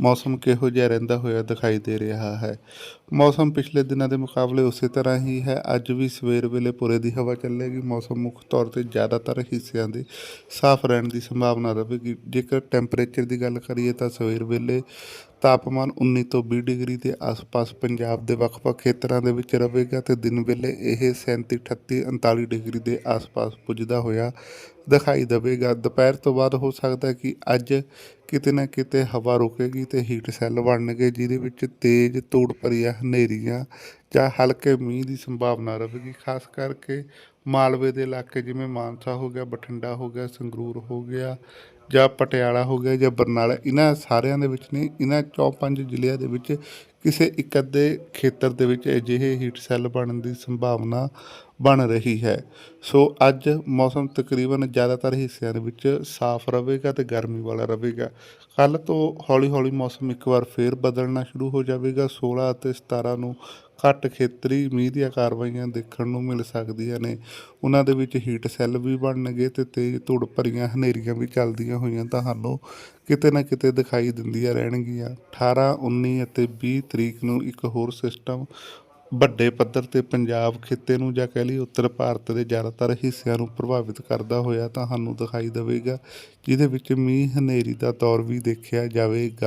ਮੌਸਮ ਕਿਹੋ ਜਿਹਾ ਰਹਿੰਦਾ ਹੋਇਆ ਦਿਖਾਈ ਦੇ ਰਿਹਾ ਹੈ। ਮੌਸਮ ਪਿਛਲੇ ਦਿਨਾਂ ਦੇ ਮੁਕਾਬਲੇ ਉਸੇ ਤਰ੍ਹਾਂ ਹੀ ਹੈ। ਅੱਜ ਵੀ ਸਵੇਰ ਵੇਲੇ ਪੁਰੇ ਦੀ ਹਵਾ ਚੱਲੇਗੀ। ਮੌਸਮ ਮੁੱਖ ਤੌਰ ਤੇ ਜ਼ਿਆਦਾਤਰ ਹਿੱਸਿਆਂ ਦੇ ਸਾਫ਼ ਰਹਿਣ ਦੀ ਸੰਭਾਵਨਾ ਰਹੇਗੀ। ਜੇਕਰ ਟੈਂਪਰੇਚਰ ਦੀ ਗੱਲ ਕਰੀਏ ਤਾਂ ਸਵੇਰ ਵੇਲੇ ਤਾਪਮਾਨ 19 ਤੋਂ 20 ਡਿਗਰੀ ਦੇ ਆਸ-ਪਾਸ ਪੰਜਾਬ ਦੇ ਵੱਖ-ਵੱਖ ਖੇਤਰਾਂ ਦੇ ਵਿੱਚ ਰਹੇਗਾ ਤੇ ਦਿਨ ਵੇਲੇ ਇਹ 37 38 39 ਡਿਗਰੀ ਦੇ ਆਸ-ਪਾਸ ਪੁੱਜਦਾ ਹੋਇਆ ਦਿਖਾਈ ਦੇਵੇਗਾ। ਦੁਪਹਿਰ ਤੋਂ ਬਾਅਦ ਹੋ ਸਕਦਾ ਕਿ ਅੱਜ ਕਿਤੇ ਨਾ ਕਿਤੇ ਹਵਾ ਰੁਕੇਗੀ ਤੇ ਹੀਟ ਸੈੱਲ ਬਣਨਗੇ, ਜਿਹਦੇ ਵਿੱਚ ਤੇਜ਼ ਧੂੜ ਭਰੀਆਂ ਹਨੇਰੀਆਂ ਜਾਂ ਹਲਕੇ ਮੀਂਹ ਦੀ ਸੰਭਾਵਨਾ ਰਹੇਗੀ। ਖਾਸ ਕਰਕੇ ਮਾਲਵੇ ਦੇ ਇਲਾਕੇ ਜਿਵੇਂ ਮਾਨਸਾ ਹੋ ਗਿਆ, ਬਠਿੰਡਾ ਹੋ ਗਿਆ, ਸੰਗਰੂਰ ਹੋ ਗਿਆ ਜਾਂ ਪਟਿਆਲਾ ਹੋ ਗਿਆ ਜਾਂ ਬਰਨਾਲਾ, ਇਹਨਾਂ ਸਾਰਿਆਂ ਦੇ ਵਿੱਚ ਨਹੀਂ, ਇਹਨਾਂ ਚੌ ਪੰਜ ਜ਼ਿਲ੍ਹਿਆਂ ਦੇ ਵਿੱਚ ਕਿਸੇ ਇੱਕ ਅੱਧੇ ਖੇਤਰ ਦੇ ਵਿੱਚ ਅਜਿਹੇ ਹੀਟ ਸੈੱਲ ਬਣਨ ਦੀ ਸੰਭਾਵਨਾ ਬਣ ਰਹੀ ਹੈ। ਸੋ ਅੱਜ ਮੌਸਮ ਤਕਰੀਬਨ ਜ਼ਿਆਦਾਤਰ ਹਿੱਸਿਆਂ ਦੇ ਵਿੱਚ ਸਾਫ਼ ਰਹੇਗਾ ਤੇ ਗਰਮੀ ਵਾਲਾ ਰਹੇਗਾ। ਕੱਲ ਤੋਂ ਹੌਲੀ-ਹੌਲੀ ਮੌਸਮ ਇੱਕ ਵਾਰ ਫੇਰ ਬਦਲਣਾ ਸ਼ੁਰੂ ਹੋ ਜਾਵੇਗਾ। 16 ਅਤੇ 17 ਨੂੰ ਘੱਟ ਖੇਤਰੀ ਮੀਂਹ ਦੀਆਂ ਕਾਰਵਾਈਆਂ ਦੇਖਣ ਨੂੰ ਮਿਲ ਸਕਦੀਆਂ ਨੇ। ਉਹਨਾਂ ਦੇ ਵਿੱਚ ਹੀਟ ਸੈੱਲ ਵੀ ਬਣਨਗੇ ਤੇ ਤੇਜ਼ ਧੁੜ ਭਰੀਆਂ ਹਨੇਰੀਆਂ ਵੀ ਚੱਲਦੀਆਂ ਹੋਈਆਂ ਤੁਹਾਨੂੰ ਕਿਤੇ ਨਾ ਕਿਤੇ ਦਿਖਾਈ ਦਿੰਦੀਆਂ ਰਹਿਣਗੀਆਂ। 18 19 ਅਤੇ 20 ਤਰੀਕ ਨੂੰ ਇੱਕ ਹੋਰ ਸਿਸਟਮ ਵੱਡੇ ਪੱਧਰ ਤੇ ਪੰਜਾਬ ਖਿੱਤੇ ਨੂੰ ਜਾਂ ਕਹਿ ਲਈ ਉੱਤਰ ਭਾਰਤ ਦੇ ਜ਼ਿਆਦਾਤਰ ਹਿੱਸਿਆਂ ਨੂੰ ਪ੍ਰਭਾਵਿਤ ਕਰਦਾ ਹੋਇਆ ਤੁਹਾਨੂੰ ਦਿਖਾਈ ਦੇਵੇਗਾ, ਜਿਹਦੇ ਵਿੱਚ ਮੀਂਹ ਹਨੇਰੀ ਦਾ ਦੌਰ ਵੀ ਦੇਖਿਆ ਜਾਵੇਗਾ।